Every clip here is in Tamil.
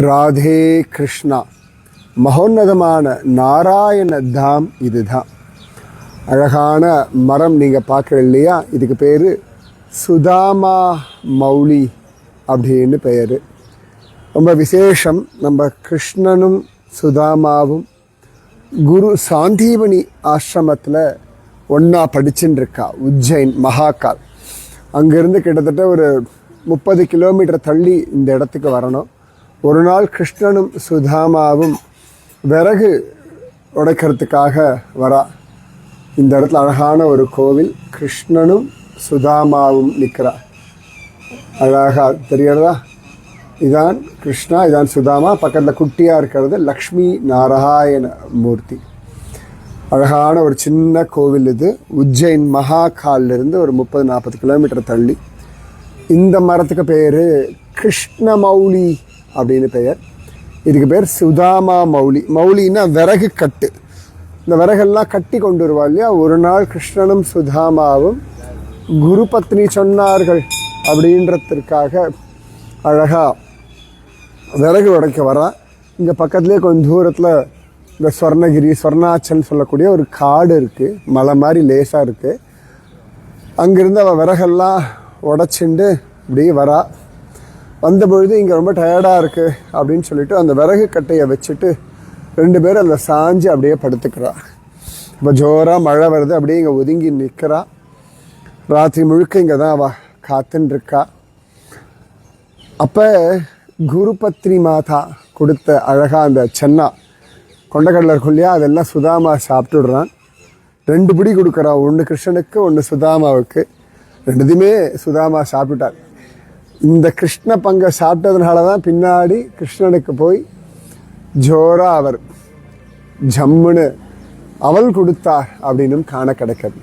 ராதே கிருஷ்ணா. மகோன்னதமான நாராயண தாம் இதுதான். அழகான மரம் நீங்கள் பார்க்குற இல்லையா? இதுக்கு பேர் சுதாமா மௌலி அப்படின்னு பெயர். ரொம்ப விசேஷம். நம்ம கிருஷ்ணனும் சுதாமாவும் குரு சாந்தீபனி ஆசிரமத்தில் ஒன்றா படிச்சுட்டு இருக்கா உஜ்ஜைன் மகாகால். அங்கேருந்து கிட்டத்தட்ட ஒரு முப்பது கிலோமீட்டர் தள்ளி இந்த இடத்துக்கு வரணும். ஒரு நாள் கிருஷ்ணனும் சுதாமாவும் விறகு உடைக்கிறதுக்காக வரா. இந்த இடத்துல அழகான ஒரு கோவில் கிருஷ்ணனும் சுதாமாவும் நிற்கிறா அழகா தெரியறதா இதான் கிருஷ்ணா இதான் சுதாமா. பக்கத்தில் குட்டியாக இருக்கிறது லக்ஷ்மி நாராயண மூர்த்தி. அழகான ஒரு சின்ன கோவில் இது. உஜ்ஜைன் மகாகால்ல இருந்து ஒரு முப்பது நாற்பது கிலோமீட்டர் தள்ளி. இந்த மரத்துக்கு பேர் கிருஷ்ணமௌலி. அப்படின்னு பெயர். இதுக்கு பேர் சுதாமா மௌலி. மௌலின்னா விறகு கட்டு. இந்த விறகெல்லாம் கட்டி கொண்டு வருவா இல்லையா? ஒரு நாள் கிருஷ்ணனும் சுதாமாவும் குரு பத்னி சொன்னார்கள் அப்படின்றதுக்காக அழகாக விறகு உடைக்க வரான் இங்கே பக்கத்துலேயே கொஞ்சம் தூரத்தில் இந்த ஸ்வர்ணகிரி ஸ்வர்ணாச்சன் சொல்லக்கூடிய ஒரு காடு இருக்குது மலை மாதிரி லேசாக இருக்குது அங்கேருந்து அவள் விறகெல்லாம் உடச்சிண்டு இப்படி வரா. வந்த பொழுது இங்கே ரொம்ப டயர்டாக இருக்குது அப்படின்னு சொல்லிட்டு அந்த விறகு கட்டையை வச்சுட்டு ரெண்டு பேரும் அதில் சாஞ்சு அப்படியே படுத்துக்கிறா. இப்போ ஜோராக மழை வருது அப்படியே இங்கே ஒதுங்கி நிற்கிறா ராத்திரி முழுக்க இங்கே தான் அவள் காத்துன்னு இருக்கா அப்போ குருபத்ரி மாதா கொடுத்த அழகாக அந்த சென்னா கொண்டக்கடலை இருக்கும் அதெல்லாம் சுதாமா சாப்பிட்டுடுறான். ரெண்டு பிடி கொடுக்குறான் ஒன்று கிருஷ்ணனுக்கு ஒன்று சுதாமாவுக்கு. ரெண்டுத்தையுமே சுதாமா சாப்பிட்டுட்டார். இந்த கிருஷ்ண பங்கை சாப்பிட்டதுனால தான் பின்னாடி கிருஷ்ணனுக்கு போய் ஜோரா அவர் ஜம்முன்னு அவள் கொடுத்தார் அப்படின்னும் காண கிடைக்கிறது.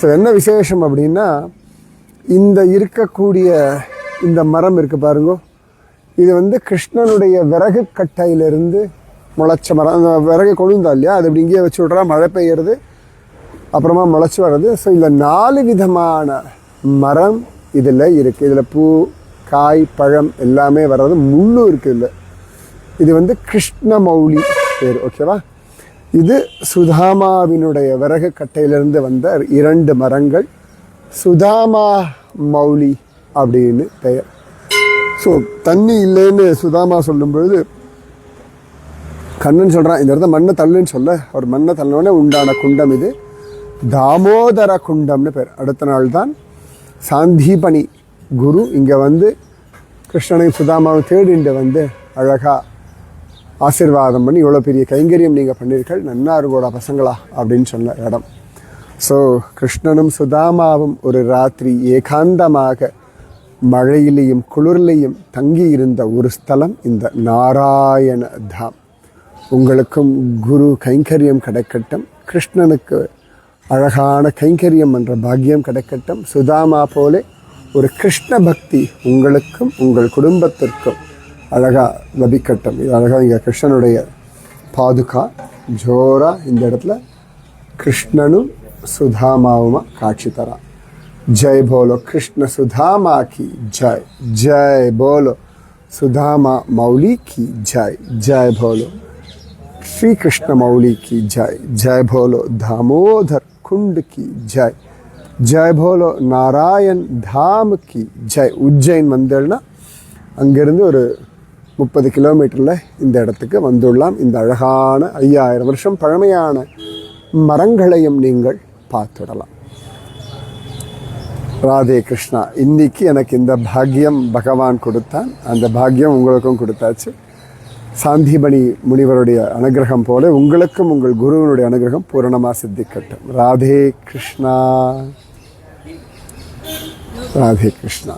ஸோ என்ன விசேஷம் அப்படின்னா இந்த இருக்கக்கூடிய இந்த மரம் இருக்கு பாருங்க. இது வந்து கிருஷ்ணனுடைய விறகு கட்டையிலிருந்து முளைச்ச மரம் அந்த விறகு கொழுந்தா இல்லையா? அது இப்படி இங்கேயே வச்சு விட்றா மழை பெய்யறது அப்புறமா முளைச்சி வர்றது. ஸோ இதில் நாலு விதமான மரம் இதில் இருக்குது இதில் பூ காய் பழம் எல்லாமே வர்றது முள்ளும் இருக்குது இல்லை இது வந்து கிருஷ்ணமௌலி பேர் ஓகேவா இது சுதாமாவினுடைய விறகு கட்டையிலிருந்து வந்த இரண்டு மரங்கள். சுதாமா மௌலி அப்படின்னு பெயர். ஸோ தண்ணி இல்லைன்னு சுதாமா சொல்லும் பொழுது கண்ணன் சொல்கிறான் இந்த இடத்த மண்ணை தள்ளுன்னு சொல்ல. அவர் மண்ணை தள்ளினோடனே உண்டான குண்டம் இது. தாமோதர குண்டம்னு பேர். அடுத்த நாள் தான் சாந்தீபனி குரு இங்கே வந்து கிருஷ்ணனையும் சுதாமாவும் தேடிண்டு வந்து அழகாக ஆசீர்வாதம் பண்ணி இவ்வளோ பெரிய கைங்கரியம் நீங்கள் பண்ணியிருக்கள் நன்னா இருக்கோட பசங்களா அப்படின்னு சொன்ன இடம். ஸோ கிருஷ்ணனும் சுதாமாவும் ஒரு ராத்திரி ஏகாந்தமாக மழையிலையும் குளிர்லையும் தங்கி இருந்த ஒரு ஸ்தலம் இந்த நாராயண தாம். உங்களுக்கும் குரு கைங்கரியம் கிடைக்கட்டும் கிருஷ்ணனுக்கு அழகான கைங்கரியம் என்ற பாக்கியம் கிடைக்கட்டும் சுதாமா போலே ஒரு கிருஷ்ண பக்தி உங்களுக்கும் உங்கள் குடும்பத்திற்கும் அழகாக லபிக்கட்டும் இது அழகாக இங்கே கிருஷ்ணனுடைய பாதுகா ஜோராக இந்த இடத்துல கிருஷ்ணனும் சுதாமாவுமா காட்சி தரா ஜெய் போலோ கிருஷ்ண சுதாமா கி ஜெய் ஜெய் போலோ சுதாமா மௌலி கி ஜாய் ஜெய் போலோ ஸ்ரீ கிருஷ்ண மௌலி கி జై ஜெய் போலோ தாமோதர் குண்டு கி జై ஜெய் போலோ நாராயண் தாம் கி ஜெய் உஜ்ஜைன் வந்தேன்னா அங்கேருந்து ஒரு முப்பது கிலோமீட்டரில் இந்த இடத்துக்கு வந்துள்ளலாம் இந்த அழகான ஐயாயிரம் வருஷம் பழமையான மரங்களையும் நீங்கள் பார்த்துடலாம். ராதே கிருஷ்ணா இன்னைக்கு எனக்கு இந்த பாக்கியம் பகவான் கொடுத்தான். அந்த பாக்கியம் உங்களுக்கும் கொடுத்தாச்சு. சாந்திமணி முனிவருடைய அனுகிரகம் போல உங்களுக்கும் உங்கள் குருவினுடைய அனுகிரகம் பூரணமாக சித்திக்கட்டும். ராதே கிருஷ்ணா. ராதே கிருஷ்ணா.